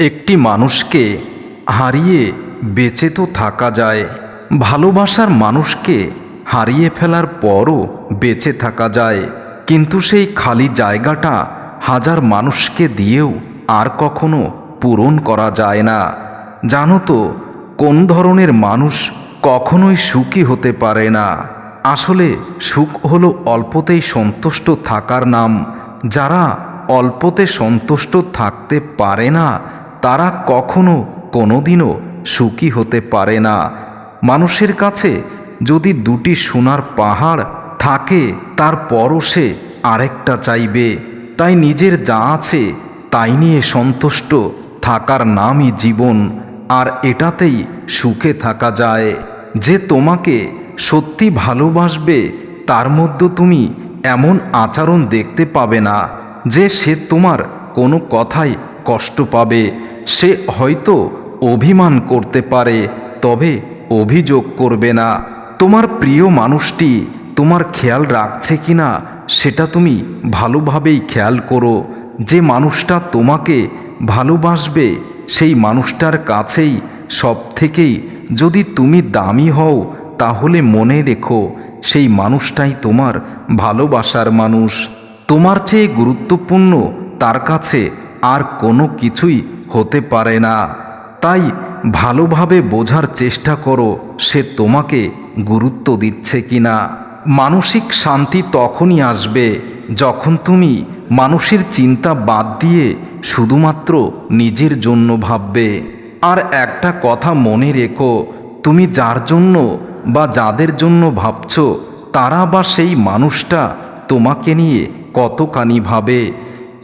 একটি মানুষকে হারিয়ে বেঁচে তো থাকা যায়, ভালোবাসার মানুষকে হারিয়ে ফেলার পরও বেঁচে থাকা যায়, কিন্তু সেই খালি জায়গাটা হাজার মানুষকে দিয়েও আর কখনো পূরণ করা যায় না। জানো তো, কোন ধরনের মানুষ কখনোই সুখী হতে পারে না। আসলে সুখ হলো অল্পতেই সন্তুষ্ট থাকার নাম, যারা অল্পতে সন্তুষ্ট থাকতে পারে না তারা কখনো কোনোদিনও সুখী হতে পারে না। মানুষের কাছে যদি দুটি সোনার পাহাড় থাকে তারপরও সে আরেকটা চাইবে। তাই নিজের যা আছে, তাই নিয়ে সন্তুষ্ট থাকার নামই জীবন, আর এটাতেই সুখে থাকা যায়। যে তোমাকে সত্যি ভালোবাসবে, তার মধ্যে তুমি এমন আচরণ দেখতে পাবে না, যে সে তোমার কোনো কথাই কষ্ট পাবে। সে হয়তো অভিমান করতে পারে, তবে অভিযোগ করবে না। তোমার প্রিয় মানুষটি তোমার খেয়াল রাখছে কি না সেটা তুমি ভালোভাবেই খেয়াল করো। যে মানুষটা তোমাকে ভালোবাসবে, সেই মানুষটার কাছেই সব থেকেই যদি তুমি দামি হও, তাহলে মনে রেখো, সেই মানুষটাই তোমার ভালোবাসার মানুষ। তোমার চেয়ে গুরুত্বপূর্ণ তার কাছে আর কোনো কিছুই হতে পারে না। তাই ভালোভাবে বোঝার চেষ্টা করো, সে তোমাকে গুরুত্ব দিচ্ছে কিনা। মানসিক শান্তি তখনই আসবে যখন তুমি মানুষের চিন্তা বাদ দিয়ে শুধুমাত্র নিজের জন্য ভাববে। আর একটা কথা মনে রেখো, তুমি যার জন্য বা যাদের জন্য ভাবছ, তারা বা সেই মানুষটা তোমাকে নিয়ে কতখানি ভাবে।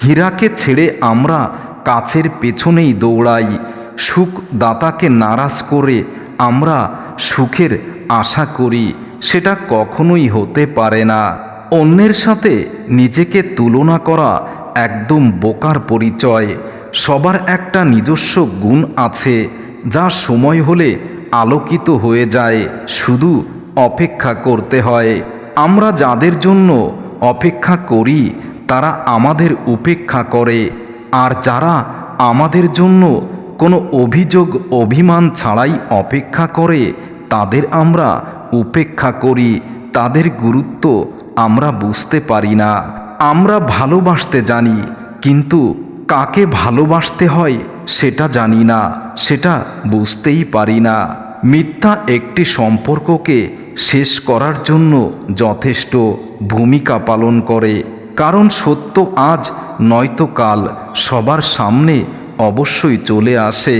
হীরাকে ছেড়ে আমরা কাছের পেছনেই দৌড়াই। সুখ দাতাকে নারাজ করে আমরা সুখের আশা করি, সেটা কখনোই হতে পারে না। অন্যের সাথে নিজেকে তুলনা করা একদম বোকার পরিচয়। সবার একটা নিজস্ব গুণ আছে, যা সময় হলে আলোকিত হয়ে যায়, শুধু অপেক্ষা করতে হয়। আমরা যাদের জন্য অপেক্ষা করি, তারা আমাদের উপেক্ষা করে। আর যারা আমাদের জন্য কোনো অভিযোগ, অভিমান ছাড়াই অপেক্ষা করে, তাদের আমরা উপেক্ষা করি, তাদের গুরুত্ব আমরা বুঝতে পারি না। আমরা ভালোবাসতে জানি, কিন্তু কাকে ভালোবাসতে হয় সেটা জানি না, সেটা বুঝতেই পারি না। মিথ্যা একটি সম্পর্ককে শেষ করার জন্য যথেষ্ট ভূমিকা পালন করে, কারণ সত্য আজ নয়তো কাল সবার সামনে অবশ্যই চলে আসে।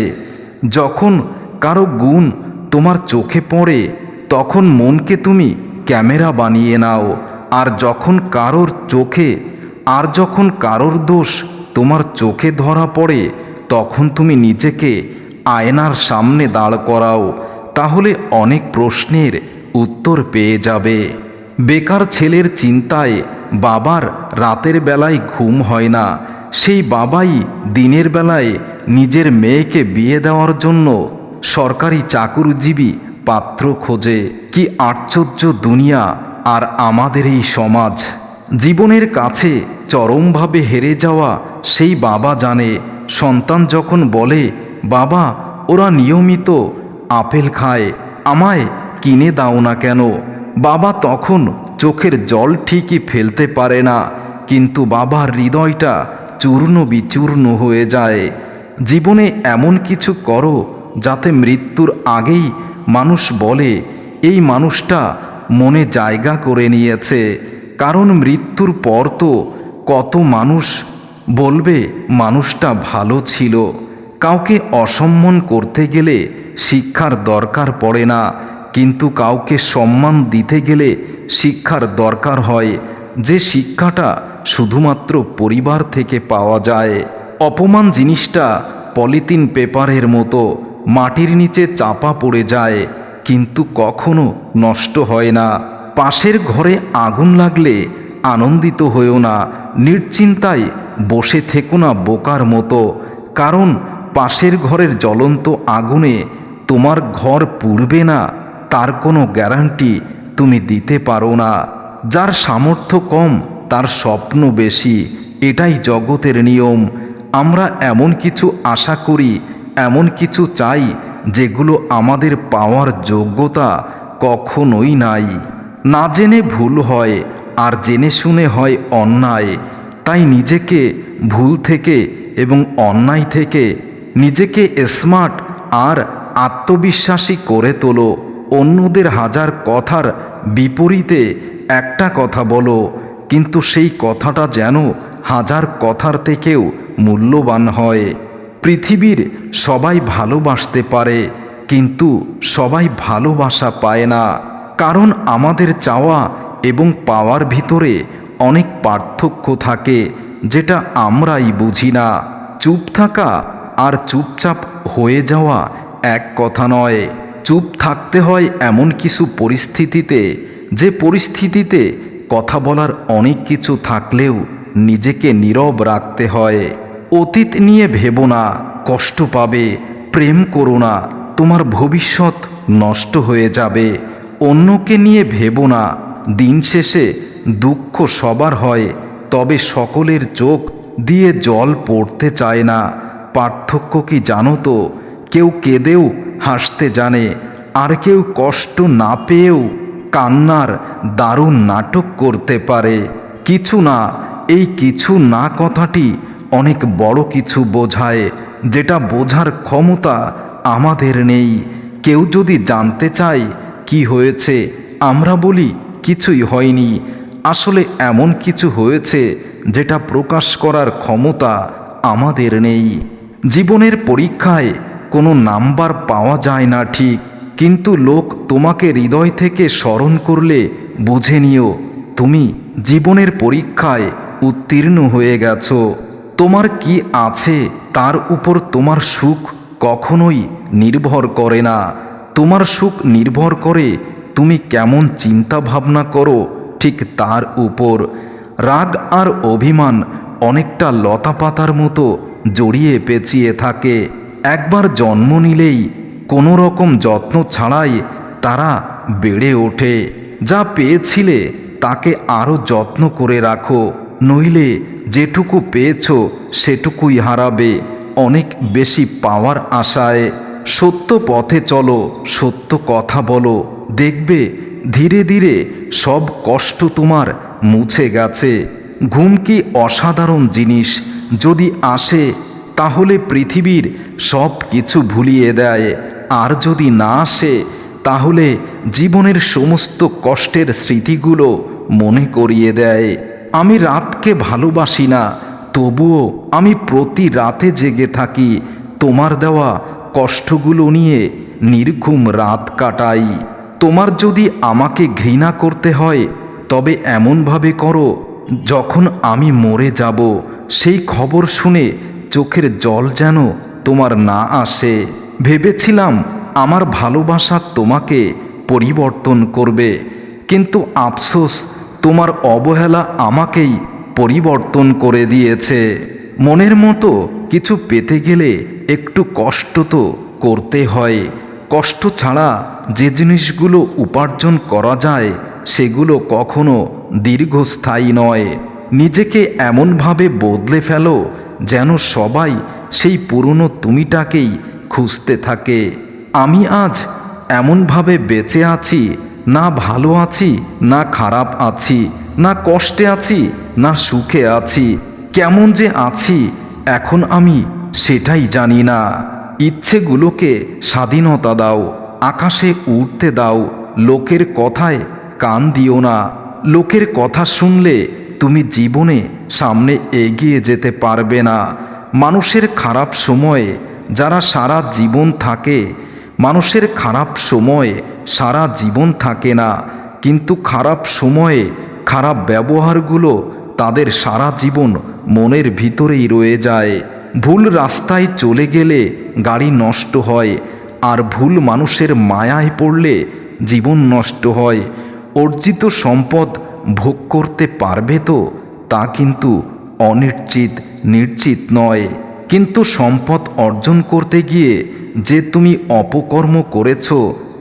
যখন কারও গুণ তোমার চোখে পড়ে, তখন মনকে তুমি ক্যামেরা বানিয়ে নাও। আর যখন কারোর চোখে, আর যখন কারোর দোষ তোমার চোখে ধরা পড়ে, তখন তুমি নিজেকে আয়নার সামনে দাঁড় করাও। তাহলে অনেক প্রশ্নের উত্তর পেয়ে যাবে। বেকার ছেলের চিন্তায় বাবার রাতের বেলায় ঘুম হয় না। সেই বাবাই দিনের বেলায় নিজের মেয়েকে বিয়ে দেওয়ার জন্য সরকারি চাকুরজীবী পাত্র খোঁজে। কি আশ্চর্য দুনিয়া আর আমাদের এই সমাজ। জীবনের কাছে চরমভাবে হেরে যাওয়া সেই বাবা জানে, সন্তান যখন বলে, বাবা, ওরা নিয়মিত আপেল খায়, আমায় কিনে দাও না কেন? বাবা তখন চোখের জল ঠিকই ফেলতে পারে না, কিন্তু বাবার হৃদয়টা চূর্ণ বিচূর্ণ হয়ে যায়। জীবনে এমন কিছু করো যাতে মৃত্যুর আগেই মানুষ বলে, এই মানুষটা মনে জায়গা করে নিয়েছে। কারণ মৃত্যুর পর তো কত মানুষ বলবে, মানুষটা ভালো ছিল। কাউকে অসম্মান করতে গেলে শিক্ষার দরকার পড়ে না। কিন্তু কাউকে সম্মান দিতে গেলে শিক্ষার দরকার হয়। যে শিক্ষাটা শুধুমাত্র পরিবার থেকে পাওয়া যায়। অপমান জিনিসটা পলিথিন পেপারের মতো মাটির নিচে চাপা পড়ে যায়, কিন্তু কখনো নষ্ট হয় না। পাশের ঘরে আগুন লাগলে আনন্দিত হয়েও না, নিশ্চিন্তায় বসে থেকো না বোকার মতো, কারণ পাশের ঘরের জ্বলন্ত আগুনে তোমার ঘর পুড়বে না। তার কোনো গ্যারান্টি তুমি দিতে পারো না। যার সামর্থ্য কম, তার স্বপ্ন বেশি। এটাই জগতের নিয়ম। আমরা এমন কিছু আশা করি, এমন কিছু চাই, যেগুলো আমাদের পাওয়ার যোগ্যতা কখনোই নাই। না জেনে ভুল হয়, আর জেনে শুনে হয় অন্যায়। তাই নিজেকে ভুল থেকে এবং অন্যায় থেকে নিজেকে স্মার্ট আর আত্মবিশ্বাসী করে তোলো। অন্যদের হাজার কথার বিপরীতে একটা কথা বলো, কিন্তু সেই কথাটা যেন হাজার কথার থেকেও মূল্যবান হয়। পৃথিবীর সবাই ভালোবাসতে পারে, কিন্তু সবাই ভালোবাসা পায় না। কারণ আমাদের চাওয়া এবং পাওয়ার ভিতরে অনেক পার্থক্য থাকে, যেটা আমরাই বুঝি না। চুপ থাকা আর চুপচাপ হয়ে যাওয়া এক কথা নয়। চুপ থাকতে হয় এমন কিছু পরিস্থিতিতে, যে পরিস্থিতিতে কথা বলার অনেক কিছু থাকলেও নিজেকে নীরব রাখতে হয়। অতীত নিয়ে ভেবো না, কষ্ট পাবে, প্রেম করো না, তোমার ভবিষ্যৎ নষ্ট হয়ে যাবে। অন্যকে নিয়ে ভেবো না, দিন শেষে দুঃখ সবার হয়, তবে সকলের চোখ দিয়ে জল পড়তে চায় না। পার্থক্য কি জানো তো, কেউ কেঁদেও হাসতে জানে, আর কেউ কষ্ট না পেয়েও কান্নার দারুণ নাটক করতে পারে। কিছু না, এই কিছু না কথাটি অনেক বড় কিছু বোঝায়, যেটা বোঝার ক্ষমতা আমাদের নেই। কেউ যদি জানতে চায় কি হয়েছে, আমরা বলি কিছুই হয়নি। আসলে এমন কিছু হয়েছে যেটা প্রকাশ করার ক্ষমতা আমাদের নেই। জীবনের পরীক্ষায় কোনো নাম্বার পাওয়া যায় না ঠিক। কিন্তু লোক তোমাকে হৃদয় থেকে স্মরণ করলে বুঝে নিও, তুমি জীবনের পরীক্ষায় উত্তীর্ণ হয়ে গেছো। তোমার কি আছে তার উপর তোমার সুখ কখনোই নির্ভর করে না। তোমার সুখ নির্ভর করে তুমি কেমন চিন্তা ভাবনা করো ঠিক তার উপর। রাগ আর অভিমান অনেকটা লতা পাতার মতো জড়িয়ে পেঁচিয়ে থাকে। একবার জন্ম নিলেই কোনো রকম যত্ন ছাড়াই তারা বেড়ে ওঠে। যা পেয়েছিলে তাকে আরও যত্ন করে রাখো, নইলে যেটুকু পেয়েছ সেটুকুই হারাবে। অনেক বেশি পাওয়ার আশায়। সত্য পথে চলো, সত্য কথা বলো। দেখবে ধীরে ধীরে সব কষ্ট তোমার মুছে গেছে। ঘুম কি অসাধারণ জিনিস। যদি আসে তাহলে পৃথিবীর সব কিছু ভুলিয়ে দেয়। আর যদি না আসে, তাহলে জীবনের সমস্ত কষ্টের স্মৃতিগুলো মনে করিয়ে দেয়। আমি রাতকে ভালোবাসি না, তবুও আমি প্রতি রাতে জেগে থাকি। তোমার দেওয়া কষ্টগুলো নিয়ে নির্ঘুম রাত কাটাই। তোমার যদি আমাকে ঘৃণা করতে হয়, তবে এমনভাবে করো, যখন আমি মরে যাব। সেই খবর শুনে চোখের জল যেন তোমার না আসে। ভেবেছিলাম আমার ভালোবাসা তোমাকে পরিবর্তন করবে, কিন্তু আফসোস তোমার অবহেলা আমাকেই পরিবর্তন করে দিয়েছে। মনের মতো কিছু পেতে গেলে একটু কষ্ট তো করতে হয়। কষ্ট ছাড়া যে জিনিসগুলো উপার্জন করা যায়, সেগুলো কখনো দীর্ঘস্থায়ী নয়। নিজেকে এমনভাবে বদলে ফেলো যেন সবাই সেই পুরনো তুমিটাকেই খুঁজতে থাকে। আমি আজ এমনভাবে বেঁচে আছি, না ভালো আছি, না খারাপ আছি, না কষ্টে আছি, না সুখে আছি, কেমন যে আছি, এখন আমি সেটাই জানি না। ইচ্ছেগুলোকে স্বাধীনতা দাও, আকাশে উঠতে দাও, লোকের কথায় কান দিও না। লোকের কথা শুনলে তুমি জীবনে সামনে এগিয়ে যেতে পারবে না। মানুষের খারাপ সময়ে যারা সারা জীবন থাকে, মানুষের খারাপ সময়ে সারা জীবন থাকে না। কিন্তু খারাপ সময়ে খারাপ ব্যবহারগুলো তাদের সারা জীবন মনের ভিতরেই রয়ে যায়। ভুল রাস্তায় চলে গেলে গাড়ি নষ্ট হয় আর ভুল মানুষের মায়ায় পড়লে জীবন নষ্ট হয়। অর্জিত সম্পদ ভোগ করতে পারবে তো? তা কিন্তু অনিশ্চিত, নিশ্চিত নয়। কিন্তু সম্পদ অর্জন করতে গিয়ে যে তুমি অপকর্ম করেছ,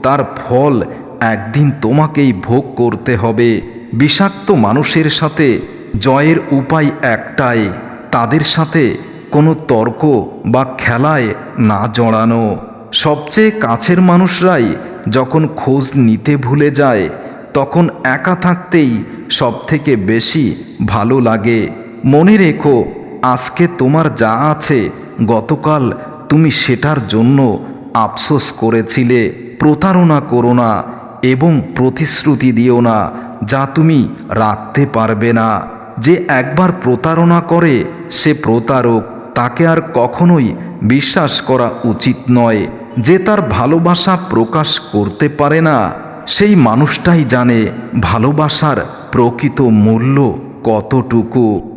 তার ফল একদিন তোমাকেই ভোগ করতে হবে। বিষাক্ত মানুষের সাথে জয়ের উপায় একটাই, তাদের সাথে কোনো তর্ক বা খেলায় না জড়ানো। সবচেয়ে কাছের মানুষরাই যখন খোঁজ নিতে ভুলে যায়, তখন একা থাকতেই সব থেকে বেশি ভালো লাগে। মনে রেখো, আজকে তোমার যা আছে, গতকাল তুমি সেটার জন্য আফসোস করেছিলে। প্রতারণা করো না এবং প্রতিশ্রুতি দিও না, যা তুমি রাখতে পারবে না। যে একবার প্রতারণা করে, সে প্রতারক। তাকে আর কখনোই বিশ্বাস করা উচিত নয়। যে তার ভালোবাসা প্রকাশ করতে পারে না, সেই মানুষটাই জানে ভালোবাসার প্রকৃত মূল্য কতটুকু?